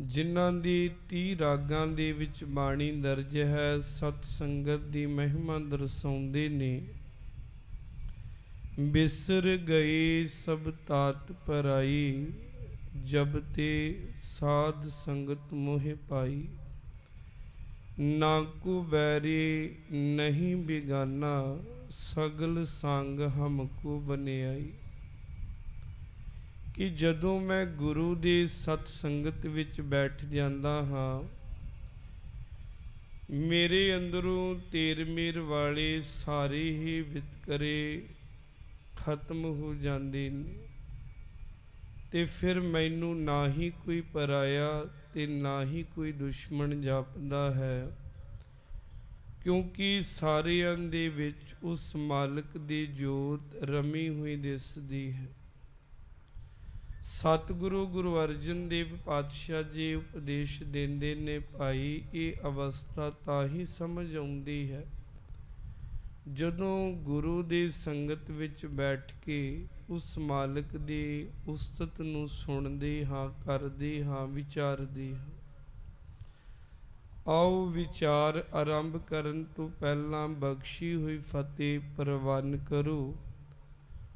ਜਿਨ੍ਹਾਂ ਦੀ 30 ਰਾਗਾਂ ਦੇ ਵਿੱਚ ਬਾਣੀ ਦਰਜ ਹੈ, ਸਤ ਸੰਗਤ ਦੀ ਮਹਿਮਾ ਦਰਸਾਉਂਦੇ ਨੇ। ਬਿਸਰ ਗਏ ਸਭ ਤਾਤ ਪਰਾਈ, ਜਬ ਤੇ ਸਾਧ ਸੰਗਤ ਮੋਹਿ ਪਾਈ। ਨਾ ਕੋ ਬੈਰੀ ਨਹੀਂ ਬਿਗਾਨਾ, ਸਗਲ ਸੰਗ ਹਮਕੋ ਬਨਿਆਈ। ਕਿ ਜਦੋਂ ਮੈਂ ਗੁਰੂ ਦੀ ਸਤ ਸੰਗਤ ਵਿੱਚ ਬੈਠ ਜਾਂਦਾ ਹਾਂ, ਮੇਰੇ ਅੰਦਰੋਂ ਤੇਰਮੀਰ ਵਾਲੇ ਸਾਰੇ ਹੀ ਵਿਤਕਰੇ ਖਤਮ ਹੋ ਜਾਂਦੇ ਨੇ। ਤੇ ਫਿਰ ਮੈਨੂੰ ਨਾ ਹੀ ਕੋਈ ਪਰਾਇਆ ਤੇ ਨਾ ਹੀ ਕੋਈ ਦੁਸ਼ਮਣ ਜਾਪਦਾ ਹੈ, ਕਿਉਂਕਿ ਸਾਰਿਆਂ ਦੇ ਵਿੱਚ ਉਸ ਮਾਲਕ ਦੀ ਜੋਤ ਰਮੀ ਹੋਈ ਦਿਸਦੀ ਹੈ। ਸਤਿਗੁਰੂ ਗੁਰੂ ਅਰਜਨ ਦੇਵ ਪਾਤਸ਼ਾਹ ਜੀ ਉਪਦੇਸ਼ ਦਿੰਦੇ ਨੇ ਭਾਈ, ਇਹ ਅਵਸਥਾ ਤਾਂ ਹੀ ਸਮਝ ਆਉਂਦੀ ਹੈ। ਜਦੋਂ ਗੁਰੂ ਦੀ ਸੰਗਤ ਵਿੱਚ ਬੈਠ ਕੇ ਉਸ ਮਾਲਕ ਦੀ ਉਸਤਤ ਨੂੰ ਸੁਣਦੇ ਹਾਂ, ਕਰਦੇ ਹਾਂ, ਵਿਚਾਰਦੇ ਹਾਂ, ਆਓ ਵਿਚਾਰ ਆਰੰਭ ਕਰਨ ਤੋਂ ਪਹਿਲਾਂ ਬਖਸ਼ੀ ਹੋਈ ਫਤਿਹ ਪ੍ਰਵਾਨ ਕਰੋ।